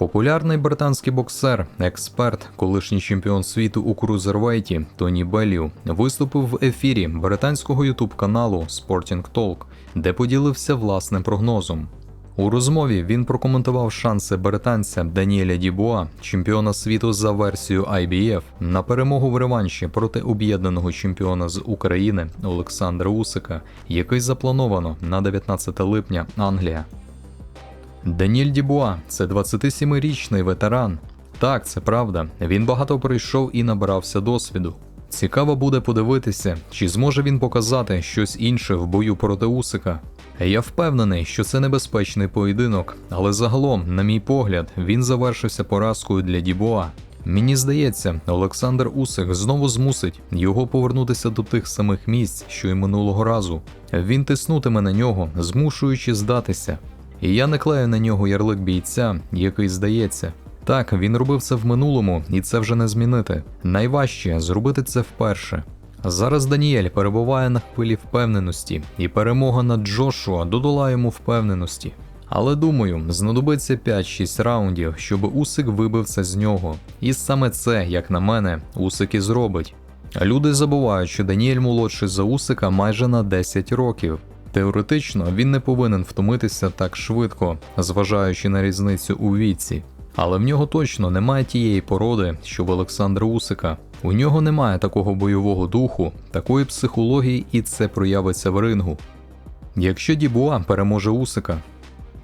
Популярний британський боксер, експерт, колишній чемпіон світу у крузервейті Тоні Беллів виступив в ефірі британського ютуб-каналу Sporting Talk, де поділився власним прогнозом. У розмові він прокоментував шанси британця Даніеля Дібуа, чемпіона світу за версією IBF, на перемогу в реванші проти об'єднаного чемпіона з України Олександра Усика, який заплановано на 19 липня Англія. Даніель Дібуа це 27-річний ветеран. Так, це правда. Він багато пройшов і набрався досвіду. Цікаво буде подивитися, чи зможе він показати щось інше в бою проти Усика. Я впевнений, що це небезпечний поєдинок, але загалом, на мій погляд, він завершився поразкою для Дібуа. Мені здається, Олександр Усик знову змусить його повернутися до тих самих місць, що й минулого разу. Він тиснутиме на нього, змушуючи здатися. І я не клею на нього ярлик бійця, який здається. Так, він робив це в минулому, і це вже не змінити. Найважче зробити це вперше. Зараз Даніель перебуває на хвилі впевненості, і перемога над Джошуа додала йому впевненості. Але думаю, знадобиться 5-6 раундів, щоб Усик вибив це з нього. І саме це, як на мене, Усик і зробить. Люди забувають, що Даніель молодший за Усика майже на 10 років. Теоретично він не повинен втомитися так швидко, зважаючи на різницю у віці. Але в нього точно немає тієї породи, що в Олександра Усика. У нього немає такого бойового духу, такої психології, і це проявиться в рингу. Якщо Дібуа переможе Усика,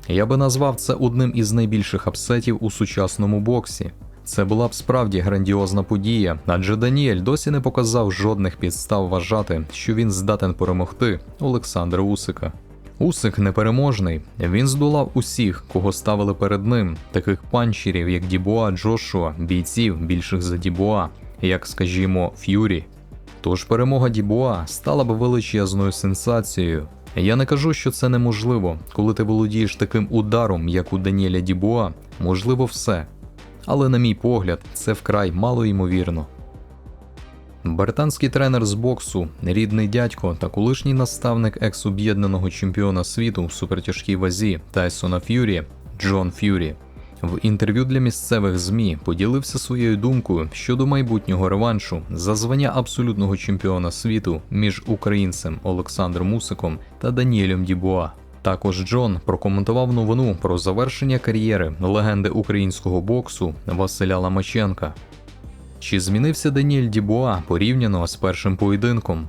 я би назвав це одним із найбільших апсетів у сучасному боксі. Це була б справді грандіозна подія, адже Даніель досі не показав жодних підстав вважати, що він здатен перемогти Олександра Усика. Усик непереможний. Він здолав усіх, кого ставили перед ним, таких панчерів, як Дібуа, Джошуа, бійців більших за Дібуа, як, скажімо, Ф'юрі. Тож перемога Дібуа стала б величезною сенсацією. Я не кажу, що це неможливо, коли ти володієш таким ударом, як у Даніеля Дібуа, можливо все. Але, на мій погляд, це вкрай мало ймовірно. Британський тренер з боксу, рідний дядько та колишній наставник екс-об'єднаного чемпіона світу в супертяжкій вазі Тайсона Ф'юрі Джон Ф'юрі в інтерв'ю для місцевих ЗМІ поділився своєю думкою щодо майбутнього реваншу за звання абсолютного чемпіона світу між українцем Олександром Мусиком та Даніелем Дібуа. Також Джон прокоментував новину про завершення кар'єри легенди українського боксу Василя Ламаченка. Чи змінився Даніель Дібуа порівняно з першим поєдинком?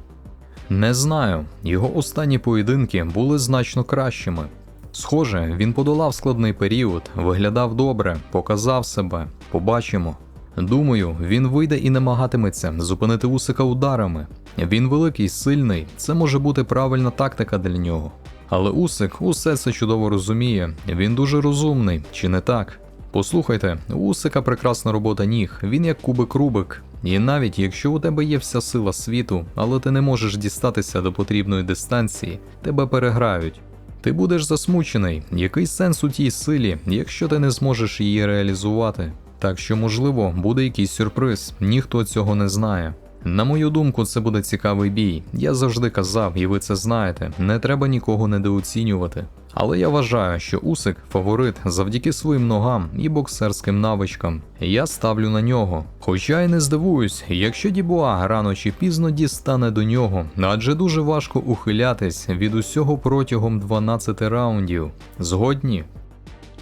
Не знаю. Його останні поєдинки були значно кращими. Схоже, він подолав складний період, виглядав добре, показав себе. Побачимо. Думаю, він вийде і намагатиметься зупинити Усика ударами. Він великий, сильний, це може бути правильна тактика для нього. Але Усик усе це чудово розуміє. Він дуже розумний, чи не так? Послухайте, у Усика прекрасна робота ніг, він як кубик Рубик. І навіть якщо у тебе є вся сила світу, але ти не можеш дістатися до потрібної дистанції, тебе переграють. Ти будеш засмучений, який сенс у тій силі, якщо ти не зможеш її реалізувати. Так що, можливо, буде якийсь сюрприз, ніхто цього не знає. На мою думку, це буде цікавий бій. Я завжди казав, і ви це знаєте, не треба нікого недооцінювати. Але я вважаю, що Усик фаворит завдяки своїм ногам і боксерським навичкам. Я ставлю на нього. Хоча й не здивуюсь, якщо Дібуа рано чи пізно дістане до нього, адже дуже важко ухилятись від усього протягом 12 раундів. Згодні.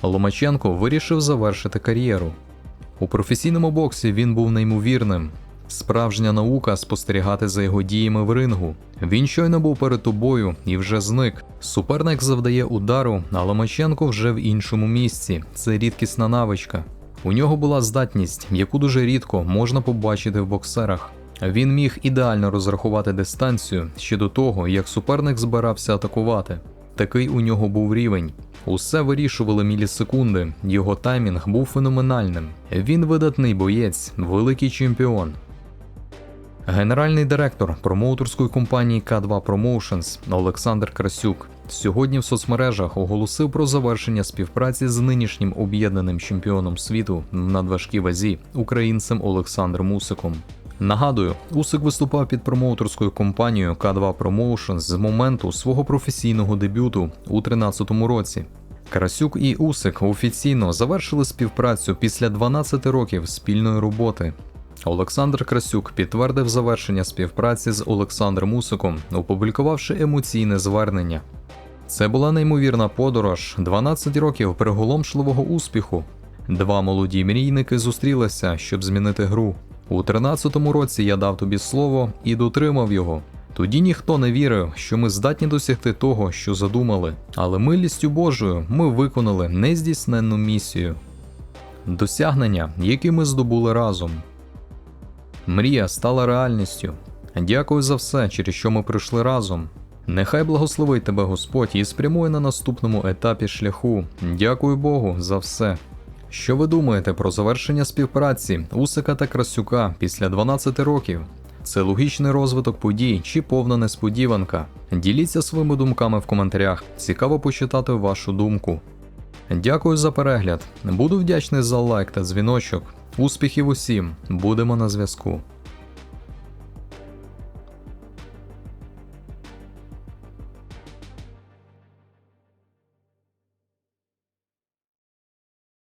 Ломаченко вирішив завершити кар'єру. У професійному боксі він був неймовірним. Справжня наука спостерігати за його діями в рингу. Він щойно був перед тобою і вже зник. Суперник завдає удару, а Ломаченко вже в іншому місці. Це рідкісна навичка. У нього була здатність, яку дуже рідко можна побачити в боксерах. Він міг ідеально розрахувати дистанцію ще до того, як суперник збирався атакувати. Такий у нього був рівень. Усе вирішували мілісекунди. Його таймінг був феноменальним. Він видатний боєць, великий чемпіон. Генеральний директор промоутерської компанії К2 Promotions Олександр Красюк сьогодні в соцмережах оголосив про завершення співпраці з нинішнім об'єднаним чемпіоном світу на надважкій вазі українцем Олександром Усиком. Нагадую, Усик виступав під промоутерською компанією К2 Promotions з моменту свого професійного дебюту у 2013 році. Карасюк і Усик офіційно завершили співпрацю після 12 років спільної роботи. Олександр Красюк підтвердив завершення співпраці з Олександром Усиком, опублікувавши емоційне звернення. Це була неймовірна подорож, 12 років приголомшливого успіху. Два молоді мрійники зустрілися, щоб змінити гру. У 13-му році я дав тобі слово і дотримав його. Тоді ніхто не вірив, що ми здатні досягти того, що задумали, але милістю Божою ми виконали нездійсненну місію. Досягнення, які ми здобули разом. Мрія стала реальністю. Дякую за все, через що ми прийшли разом. Нехай благословить тебе Господь і спрямує на наступному етапі шляху. Дякую Богу за все. Що ви думаєте про завершення співпраці Усика та Красюка після 12 років? Це логічний розвиток подій чи повна несподіванка? Діліться своїми думками в коментарях. Цікаво почитати вашу думку. Дякую за перегляд. Буду вдячний за лайк та дзвіночок. Успіхів усім! Будемо на зв'язку.